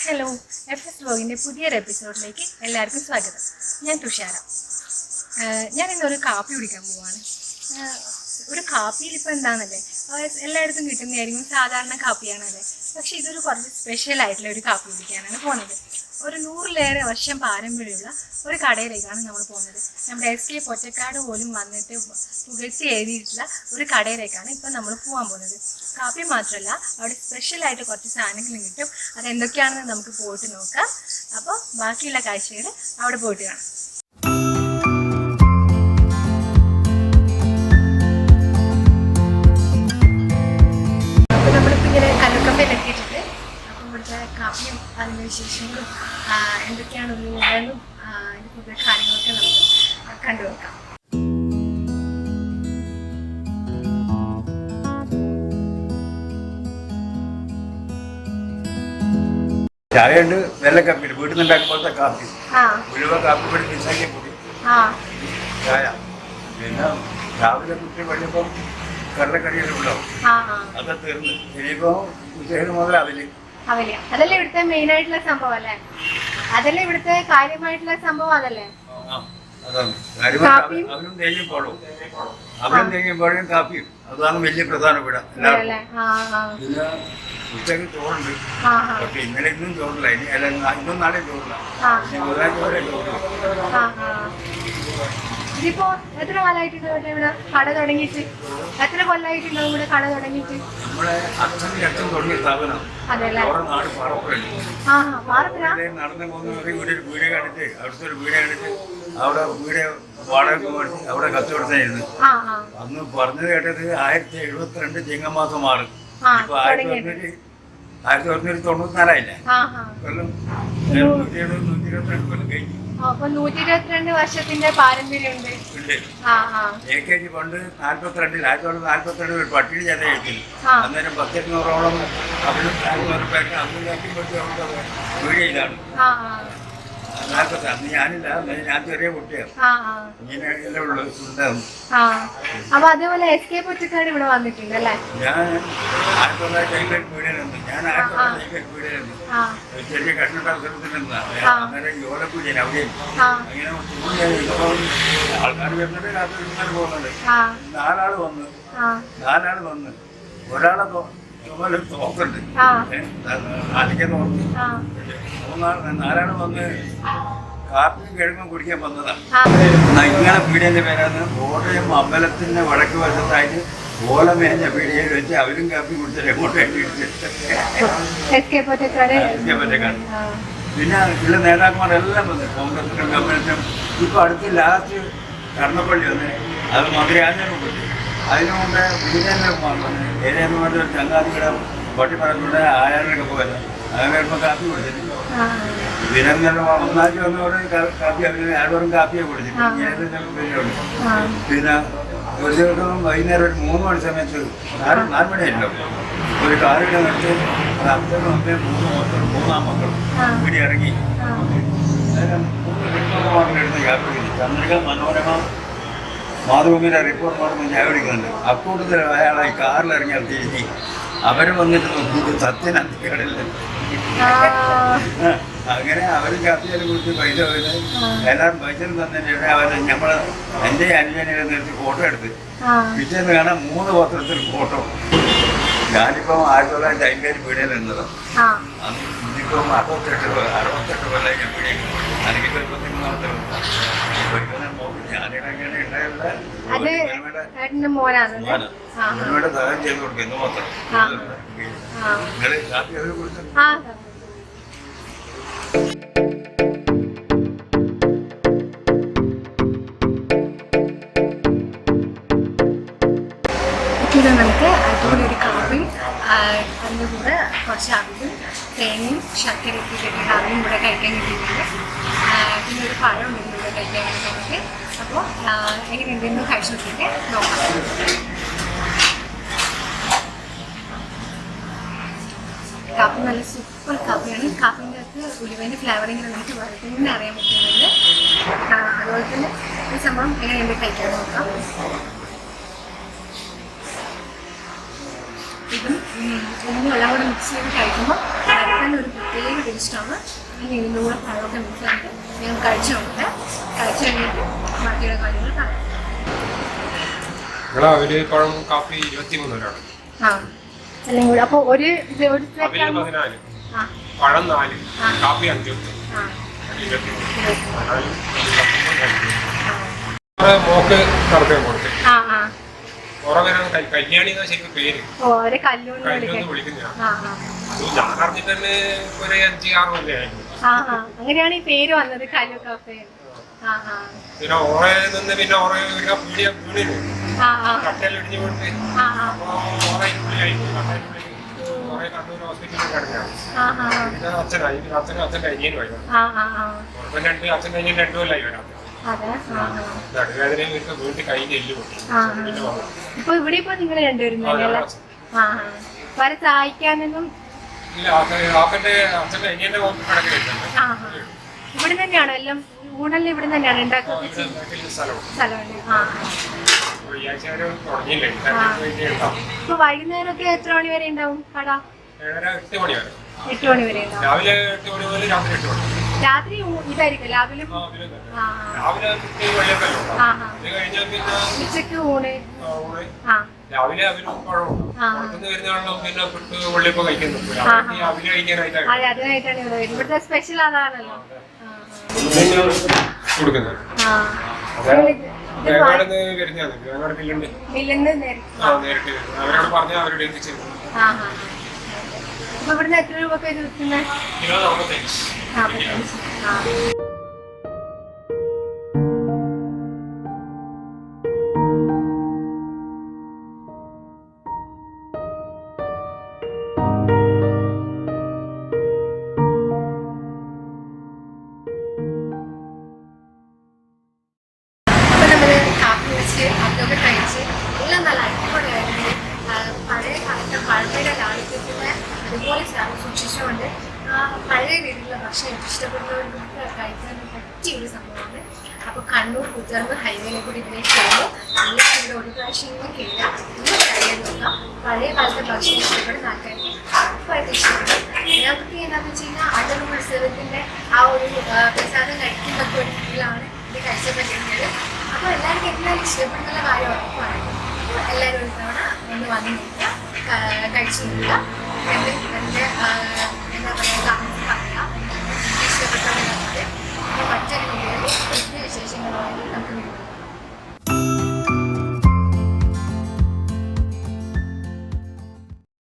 Hello F S ബ്ലോഗിന്റെ പുതിയൊരു എപ്പിസോഡിലേക്ക് എല്ലാവർക്കും സ്വാഗതം. ഞാൻ തുഷാര. ഞാൻ ഇന്നൊരു കാപ്പി കുടിക്കാൻ പോവാണ്. ഒരു കാപ്പിയിൽ ഇപ്പോൾ എന്താണെന്നല്ലേ ആഹ് എല്ലായിടത്തും കിട്ടുന്നതായിരിക്കും സാധാരണ കാപ്പിയാണല്ലേ? പക്ഷെ ഇതൊരു കുറച്ച് സ്പെഷ്യൽ ആയിട്ടുള്ള ഒരു കാപ്പി കുടിക്കാനാണ് പോണത്. ഒരു നൂറിലേറെ വർഷം പാരമ്പര്യമുള്ള ഒരു കടയിലേക്കാണ് നമ്മൾ പോകുന്നത്. നമ്മുടെ എസ് കെ പൊറ്റക്കാട് പോലും വന്നിട്ട് പുകഴ്ത്തി എഴുതിയിട്ടുള്ള ഒരു കടയിലേക്കാണ് ഇപ്പം നമ്മൾ പോകാൻ പോകുന്നത്. കാപ്പി മാത്രമല്ല അവിടെ സ്പെഷ്യൽ ആയിട്ട് കുറച്ച് സാധനങ്ങൾ കിട്ടും. അതെന്തൊക്കെയാണെന്ന് നമുക്ക് പോയിട്ട് നോക്കാം. അപ്പോൾ ബാക്കിയുള്ള കാഴ്ചകൾ അവിടെ പോയിട്ട് കാണാം. ഇവിടുത്തെ കാപ്പിയും അതിന്റെ വിശേഷങ്ങളും എന്തൊക്കെയാണ് ഉള്ളതെന്നും അതിന്റെ പുതിയ കാര്യങ്ങളൊക്കെ നമുക്ക് കണ്ടുവെക്കാം ചായയുണ്ട് നല്ല കാപ്പി വീട്ടിൽ നിന്ന് ഉണ്ടാക്കുമ്പോഴത്തെ കാപ്പി. ഉലുവ കാപ്പി പൊടി മിസ്സാക്കിയ പൊടി. ചായ. പിന്നെ രാവിലെ കുട്ടി വഴിയപ്പം കടലക്കറിയെല്ലാം ഉണ്ടാവും. അതൊക്കെ തീർന്ന്. ഇനിയിപ്പോൾ ഉച്ചയ്ക്ക് മുതൽ അവൽ അതല്ലേ ഇവിടുത്തെ മെയിൻ ആയിട്ടുള്ള സംഭവം അല്ലേ? അതല്ലേ ഇവിടുത്തെ കാര്യമായിട്ടുള്ള സംഭവം അതല്ലേ? കാര്യമായിട്ട് കാപ്പിയും? തേങ്ങയും തേങ്ങയും അതാണ് വലിയ പ്രധാനപ്പെട്ട പിന്നെ ചോറുണ്ട്. പക്ഷെ ഇന്നലെ ഇന്നും ചോറില്ല. ഇനി അല്ല ഇന്നും നാളെ ചോറില്ല. ബുധനാഴ്ച വരെ. ഇതിപ്പോ എത്ര കാലമായിട്ടുണ്ട് ഇവിടെ? കട തുടങ്ങിയിട്ട്? എത്ര കൊല്ലായിട്ടുണ്ടോ ഇവിടെ കട തുടങ്ങിയിട്ട്? അച്ഛന്റെ അച്ഛൻ തുടങ്ങിയ സ്ഥാപനം. അതെല്ലേ നാട് ആ ഇവിടെ നടന്നു ഒരു വീട് അവിടുത്തെ ഒരു വീട് അവിടെ വീട് വാടക മേടിച്ച് അവിടെ ആ അന്ന് പറഞ്ഞത് കേട്ടത് ആയിരത്തി എഴുപത്തിരണ്ട് ചിങ്ങമാസം മാറി ഇപ്പൊ ആയിരത്തി. തൊണ്ണൂറ്റി ആയിരത്തി തൊണ്ണൂറ്റി തൊണ്ണൂറ്റിനാലായില്ലേ? കൊല്ലം നൂറ്റി എഴുപത് നൂറ്റി ഇരുപത്തിരണ്ട് കൊല്ലം കഴിഞ്ഞു. അപ്പൊ നൂറ്റി ഇരുപത്തിരണ്ട് വർഷത്തിന്റെ പാരമ്പര്യമുണ്ട്. എ കെ ജി പണ്ട് നാൽപ്പത്തിരണ്ടിൽ ആയിരത്തി തൊള്ളായിരത്തി നാൽപ്പത്തിരണ്ടിൽ ഒരു പട്ടിണി ജാഥ എഴുതില്ല ആ. അന്നേരം പത്തിരുന്നൂറോളം അവരും നാൽപ്പത് പേർക്ക് അന്ന് നോക്കിയപ്പോഴത്തെ നാൽപ്പത്തി അന്ന് ഞാനില്ല അന്ന് ഞാൻ ചെറിയ കുട്ടിയാണ് ഉള്ളു ഉണ്ടാവും അപ്പൊ അതേപോലെ എസ് കെ പൊറ്റക്കാട് ഇവിടെ വന്നിട്ടുണ്ട് അല്ലേ? ഞാൻ ആയിരത്തി തൊള്ളായിരത്തി എഴുപത്തി വീടിനുണ്ട് ഞാൻ ആയിരത്തി തൊള്ളായിരത്തി എഴുപത്തി വീടിനുണ്ട് ആ. ചെറിയ അവിടെ അങ്ങനെ ആൾക്കാർ വരുന്നുണ്ട് രാത്രി പോകുന്നുണ്ട്. നാലാൾ വന്ന്. ആ. നാലാൾ വന്ന്. ഒരാളെ തോക്കുണ്ട്. നാലാൾ വന്ന് കാപ്പിയും കിഴങ്ങും കുടിക്കാൻ വന്നതാണ് ഇങ്ങനെ പീടിയന്റെ പേരാണ് കോട്ടയം അമ്പലത്തിന്റെ വടക്ക് വശത്തായിട്ട് ഓലമേഞ്ഞ പീടികയിൽ വെച്ച് അവരും കാപ്പി കുടിച്ചിട്ട് ആ. പിന്നെ ചില നേതാക്കന്മാരെല്ലാം വന്നു കോൺഗ്രസിനും കമ്മ്യൂണിസ്റ്റും ഇപ്പൊ അടുത്ത് ലാസ്റ്റ് കർണപ്പള്ളി വന്ന് അത് മന്ത്രി കിട്ടി അതിനു മുമ്പേ ബിജെപി വന്ന് പറഞ്ഞ ഒരു ചങ്ങാതിയുടെ പട്ടിപ്പറമ്പിലൂടെ ആയാലൊക്കെ പോയത്. അങ്ങനെ വരുമ്പോൾ കാപ്പി ആ. വീരേന്ദ്രൻ ഒന്നാഴ്ച വന്നവരെ കാപ്പി അവർ ആരോടും കാപ്പിയെ പേരുണ്ട് ആ. പിന്നെ ഒരു ദിവസം വൈകുന്നേരം ഒരു മൂന്ന് മണി സമയത്ത് നാല് നാല് മണിയല്ലോ. ഒരു കാറിന്റെ നിർത്തി അത് അച്ഛനും അമ്മയും മൂന്ന് മക്കളും മൂന്നാം മക്കളും. ഇവിടെ ഇറങ്ങി മൂന്ന് എടുത്ത് യാത്ര ചെയ്തു ചന്ദ്രിക മനോരമ മാതൃഭൂമിയിലെ വേണമെന്ന് ഞാൻ വിളിക്കുന്നുണ്ട് അക്കൂട്ടത്തിൽ അയാളെ കാറിൽ ഇറങ്ങിയാൽ തിരിഞ്ഞ് അവർ വന്നിട്ട് നോക്കിയിട്ട് സത്യം അന്തിക്കടലിൽ അങ്ങനെ അവർ കത്തിയാലും കുറിച്ച് പൈസ പോയത് എല്ലാവരും പൈസ തന്നിട്ട് അവർ നമ്മൾ എന്റെ അനുജനെ നിർത്തി ഫോട്ടോ എടുത്ത്. പിറ്റേന്ന് കാണാൻ മൂന്ന് പത്രത്തിൽ ഫോട്ടോ ഞാനിപ്പം ആയിരത്തി തൊള്ളായിരത്തി അമ്പതിൽ വീടിൽ നിന്നത്. ആ അറുപത്തെട്ട് അറുപത്തെട്ട് കൊല്ലം ഞാൻ വീടിൽ എനിക്കിപ്പോൾ ഇരുപത്തിമൂന്നാമത്തെ അത് ഇവരുടെ സഹായം ചെയ്ത് കൊടുക്കും എന്ന് മാത്രം. ആ. കാപ്പി കുറച്ച് അവിടും തേങ്ങയും ശർക്കര ഇട്ടിട്ടുണ്ട് അവിലും കൂടെ കഴിക്കാൻ കിട്ടിയിട്ടുണ്ട്. പിന്നെ ഒരു പഴം ഉണ്ടെങ്കിൽ കൂടെ കഴിക്കാൻ നമുക്ക് അപ്പോൾ എന്തെങ്കിലും കഴിച്ചു നോക്കിയിട്ട് നോക്കാം. കാപ്പി നല്ല സൂപ്പർ കാപ്പിയാണ്. കാപ്പിന്റെ അകത്ത് ഉലുവേന്റെ ഫ്ലേവർ ഇങ്ങനെ നമുക്ക് വളരെ അറിയാൻ പറ്റുന്നുണ്ട് അതുപോലെ തന്നെ ഈ സംഭവം എങ്ങനെയുണ്ട് കഴിക്കാൻ നോക്കാം. ഇതും എല്ലാം കൂടെ മിക്സ് ചെയ്ത് കഴിക്കുമ്പോൾ വളരെ ഒരു പ്രത്യേക ടേസ്റ്റാണ് ഇനി ഇതിന്റെ കൂടെ പഴമൊക്കെ മിക്സ് ചെയ്തിട്ട് ഞങ്ങൾ കഴിച്ചു നോക്കട്ടെ. കഴിച്ചു കഴിഞ്ഞിട്ട് ബാക്കിയുള്ള കാര്യങ്ങൾ കാണാം നിങ്ങളെ അവർ പഴം കാപ്പി ഇരുപത്തി മൂന്നോരാണ് ആ. എല്ലാം കൂടി. അപ്പോൾ ഒരു പതിനാല്. പഴം നാല്. കാപ്പി അഞ്ച്. മോക്ക് നടത്താൻ കൊടുത്ത്. ഓരോ കല്യാണി എന്നാ ശരിക്കും പേര്. ഓ ഒരു കല്ലുകൊണ്ട് വിളിക്കുന്നതാണ് അത് ഞാൻ അറിഞ്ഞിട്ട് തന്നെ ഒരു അഞ്ച് ആറ് കൊല്ലേ ആ ആ. അങ്ങനെയാണ് ഈ പേര് വന്നത് കല്ലു കഫേ പിന്നെ ഓറെ നിന്ന് പിന്നെ ഓറെ ഒരു പീടിയ ആ കട്ടയിൽ ഇടിഞ്ഞ് വീണിട്ട്. ആ ആ. അപ്പൊ ഓറെ ഉള്ളിലായി കട്ടയിനുള്ളിൽ ഓറെ കണ്ണൂർ ഹോസ്പിറ്റലിൽ കിടക്കുകയാണ് അച്ഛനായി. അച്ഛനും അച്ഛന്റെ അനിയനുമായി അപ്പം രണ്ട് അച്ഛന്റെ അനിയൻ രണ്ടു കൊല്ലായി വരാം ഇപ്പൊ ഇവിടെ ഇപ്പൊ നിങ്ങൾ രണ്ടുപേരും വരെ സഹായിക്കാനൊന്നും ഇവിടെ തന്നെയാണോ എല്ലാം? ഊണെല്ലാം ഇവിടെ തന്നെയാണ്? ഉണ്ടാക്കുന്നത്? ഇപ്പൊ വൈകുന്നേരമൊക്കെ എത്ര മണി വരെ ഉണ്ടാവും കട? എട്ട് മണി വരെ. എട്ട് മണി വരെ രാവിലെ എട്ട് മണി മുതൽ രാത്രി എട്ട് മണി രാത്രി ഇതായിരിക്കും രാവിലെ ഉച്ചയ്ക്ക് ഊണ്. രാവിലെ അതിനായിട്ടാണ് ഇവിടുത്തെ സ്പെഷ്യൽ അതാണല്ലോ കൊടുക്കുന്നത്? അവരോട് പറഞ്ഞാൽ അവരോട് ഇവിടുന്ന് എത്ര രൂപ നാൽപ്പത്തഞ്ച് ആ അപ്പൊ നമ്മൾ കാപ്പി വെച്ച് അതൊക്കെ കഴിച്ച് എല്ലാം നല്ല അടിപൊളിയായിരുന്നു ആ, പഴയ കാലത്തെ പഴമയുടെ ലാളിത്യത്തിനെ അതുപോലെ സൂക്ഷിച്ചുകൊണ്ട് പഴയ രീതിയിലുള്ള ഭക്ഷണം ഇഷ്ടപ്പെടുന്നവർക്ക് കഴിക്കാൻ പറ്റിയ ഒരു സംഭവമാണ്. അപ്പോൾ കണ്ണൂർ കുത്തർന്ന് ഹൈവേയിലെ കൂടി ഇതിലേക്ക് പോകുമ്പോൾ എല്ലാവരും ഇവിടെ ഒരു പ്രാവശ്യം കേൾക്കുക ഒന്ന് കഴിയാൻ നോക്കാം. പഴയ കാലത്തെ ഭക്ഷണം ഇഷ്ടപ്പെടുന്ന ആൾക്കാർക്ക് ഉറപ്പായിട്ട് ഇഷ്ടപ്പെടും. ഞങ്ങൾക്ക് എന്താണെന്ന് വെച്ച് കഴിഞ്ഞാൽ അടൽ ഉത്സവത്തിന്റെ ആ ഒരു പ്രസാദം കഴിക്കുന്നൊക്കെ ഒരു ഫീലാണ് ഇത് കഴിച്ചപ്പെട്ടിരുന്നത് അപ്പോൾ എല്ലാവർക്കും എന്തായാലും ഇഷ്ടപ്പെടുന്ന കാര്യം ഉറപ്പാണ്. എല്ലാവരും ഒരു തവണ ഒന്ന് വന്ന് നോക്കുക. കഴിച്ചു നോക്കുക. എന്റെ എന്റെ എന്താ പറയുക കമൻസ് പറയുക ഇഷ്ടപ്പെട്ടവരുണ്ട് മറ്റൊരു വീഡിയോയിൽ വിശേഷങ്ങളുമായി നമുക്ക് വീണ്ടും